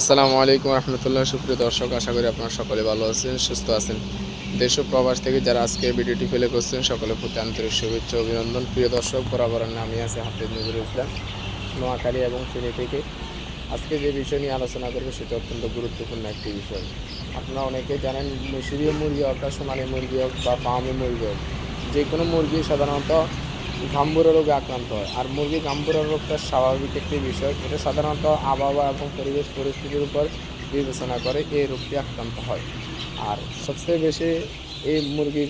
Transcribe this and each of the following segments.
আসসালামু আলাইকুম রহমতুল্লাহ। সুপ্রিয় দর্শক, আশা করি আপনারা সকলে ভালো আছেন, সুস্থ আছেন। দেশ প্রবাস থেকে যারা আজকে ভিডিওটি ফেলে করছেন সকলের প্রতি আন্তরিক শুভেচ্ছা অভিনন্দন। প্রিয় দর্শক বরাবর নামে আছে হাফিজ নজরুল ইসলাম। নোয়াখালী এবং ফেনী থেকে আজকে যে বিষয় নিয়ে আলোচনা করব, সেটা অত্যন্ত গুরুত্বপূর্ণ একটি বিষয়। আপনারা অনেকে জানেন মিশরীয় মুরগি হোক বা সোনালী মুরগি হোক বা ফার্মি মুরগি হোক। যে কোনো মুরগি সাধারণত ঘাম্বুরা রোগে আক্রান্ত হয়। আর মুরগি ঘাম্বুরা রোগটা স্বাভাবিক একটি বিষয়। এটা সাধারণত আবহাওয়া এবং পরিবেশ পরিস্থিতির উপর বিবেচনা করে এই রোগটি আক্রান্ত হয়। আর সবচেয়ে বেশি এই মুরগি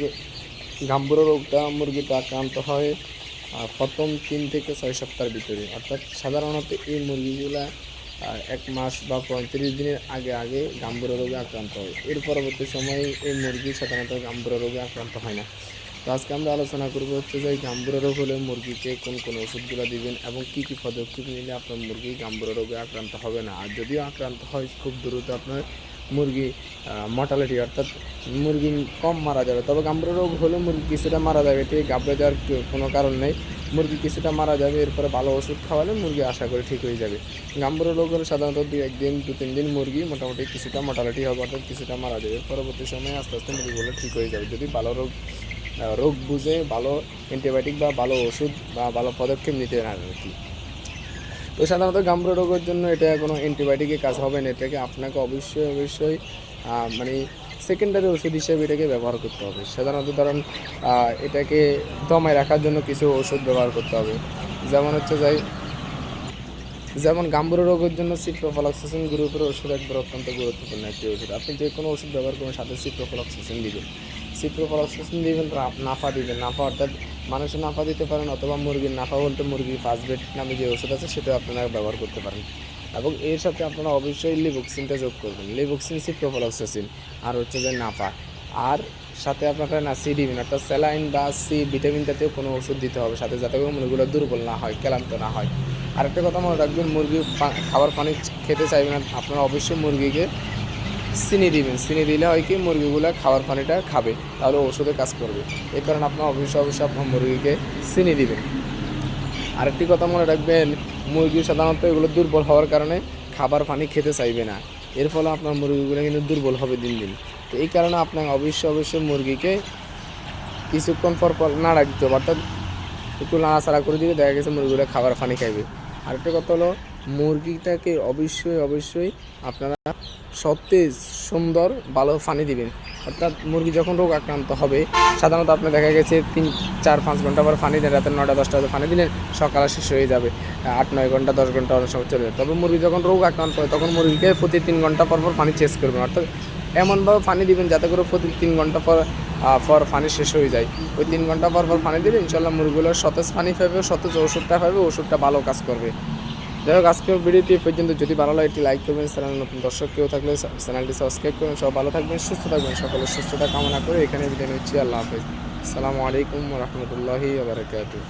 ঘাম্বুরা রোগটা মুরগিটা আক্রান্ত হয় প্রথম তিন থেকে ছয় সপ্তাহের ভিতরে। অর্থাৎ সাধারণত এই মুরগিগুলা এক মাস বা পঁয়ত্রিশ দিনের আগে আগে গাম্বুরা রোগে আক্রান্ত হয়। এর পরবর্তী সময়ে এই মুরগি সাধারণত গাম্বুরা রোগে আক্রান্ত হয় না। তো আজকে আমরা আলোচনা করব হচ্ছে যে গাম্বুরা রোগ হলে মুরগিকে কোন কোন ওষুধগুলো দিবেন এবং কী কী পদক্ষেপ নিলে আপনার মুরগি গাম্বুরা রোগে আক্রান্ত হবে না? আর যদিও আক্রান্ত হয়, খুব দ্রুত আপনার মুরগি মর্টালিটি অর্থাৎ মুরগি কম মারা যাবে। তবে গাম্বুরা রোগ হলে মুরগি কিছুটা মারা যাবে, এতে গাবড়ে যাওয়ার কোনো কারণ নেই। মুরগি কিছুটা মারা যাবে, এরপরে ভালো ওষুধ খাওয়ালে মুরগি আশা করি ঠিক হয়ে যাবে। গাম্বুরা রোগ হলে সাধারণত দু একদিন, দু তিন দিন মুরগি মোটামুটি কিছুটা মর্টালিটি হবে, অর্থাৎ কিছুটা মারা যাবে। পরবর্তী সময়ে আস্তে আস্তে মুরগিগুলো ঠিক হয়ে যাবে। যদি ভালো রোগ রোগ বুঝে ভালো অ্যান্টিবায়োটিক বা ভালো ওষুধ বা ভালো পদক্ষেপ নিতে না আর কি। তো সাধারণত গাম্বুরা রোগের জন্য এটা কোনো অ্যান্টিবায়োটিকের কাজ হবে না, এটাকে আপনাকে অবশ্যই অবশ্যই মানে সেকেন্ডারি ওষুধ হিসেবে এটাকে ব্যবহার করতে হবে। সাধারণত ধরেন এটাকে দমায় রাখার জন্য কিছু ওষুধ ব্যবহার করতে হবে। যেমন হচ্ছে যাই যেমন গাম্বুরা রোগের জন্য সিপ্রোফ্লক্সাসিন গ্রুপের ওষুধ একবার অত্যন্ত গুরুত্বপূর্ণ একটি ওষুধ। আপনি যে কোনো ওষুধ ব্যবহার করবেন সাথে সিপ্রোফ্লক্সাসিন দিবেন। সিপ্রোফ্লক্সাসিন দিবেন নাফা দিবেন। নাফা অর্থাৎ মানুষের নাফা দিতে পারেন অথবা মুরগির নাফা বলতে মুরগি ফার্স্ট নামে যে ওষুধ আছে সেটা আপনারা ব্যবহার করতে পারেন। এবং এর সাথে আপনারা অবশ্যই লিবক্সিনটা যোগ করবেন। লিবক্সিন সিপ্রোফ্লক্সাসিন আর হচ্ছে যে নাফা। আর সাথে আপনারা না সি দিবেন, অর্থাৎ স্যালাইন বা সি ভিটামিন জাতীয় কোনো ওষুধ দিতে হবে। সাথে যাতে করে মুরগিগুলো দুর্বল না হয়, ক্লান্ত না হয়। আরেকটা কথা মনে রাখবেন, মুরগি খাবার পানি খেতে চাইবেন আপনারা অবশ্যই মুরগিকে চিনি দিবেন। চিনি দিলে হয় কি, মুরগিগুলো খাবার পানিটা খাবে, তাহলে ওষুধে কাজ করবে। এই কারণে আপনার অবশ্যই অবশ্যই আপনার মুরগিকে চিনি দিবেন। আরেকটি কথা মনে রাখবেন, মুরগি সাধারণত এগুলো দুর্বল হওয়ার কারণে খাবার পানি খেতে চাইবে না। এর ফলে আপনার মুরগিগুলো কিন্তু দুর্বল হবে দিন দিন। তো এই কারণে আপনার অবশ্যই অবশ্যই মুরগিকে কিছুক্ষণ পর পর না রাখতে হবে, অর্থাৎ একটু নাড়াচাড়া করে দিলে দেখা গেছে মুরগিগুলো খাবার পানি খাইবে। আরেকটা কথা হলো, মুরগিটাকে অবশ্যই অবশ্যই আপনারা সতেজ, সুন্দর, ভালো পানি দিবেন। অর্থাৎ মুরগি যখন রোগ আক্রান্ত হবে, সাধারণত আপনি দেখা গেছে তিন, চার, পাঁচ ঘণ্টা পর পানি দেন রাতের নটা দশটা পানি দিলেন, সকালে শেষ হয়ে যাবে। আট, নয় ঘণ্টা, দশ ঘণ্টা অনেক সময় চলে যাবে তবে মুরগি যখন রোগ আক্রান্ত হয়, তখন মুরগিকে প্রতি তিন ঘণ্টা পর পর পানি চেঞ্জ করবেন। অর্থাৎ এমনভাবে পানি দিবেন, যাতে করে প্রতি তিন ঘণ্টা পর পর পানি শেষ হয়ে যায়। ওই তিন ঘণ্টা পর পর পানি দিলে ইনশাল্লাহ মুরগিগুলো সতেজ পানি পাবে, সতেজ ওষুধটা পাবে ওষুধটা ভালো কাজ করবে। যাই হোক, আজকের ভিডিওটি পর্যন্ত। যদি ভালো লাগে, একটি লাইক করবেন, চ্যানেল নতুন দর্শক কেউ থাকলে চ্যানেলটি সাবস্ক্রাইব করবেন সব ভালো থাকবেন, সুস্থ থাকবেন সকলের সুস্থতা কামনা করে এখানে বিদায় নিচ্ছি। আল্লাহ হাফেজ। আসসালামু আলাইকুম রহমতুল্লাহি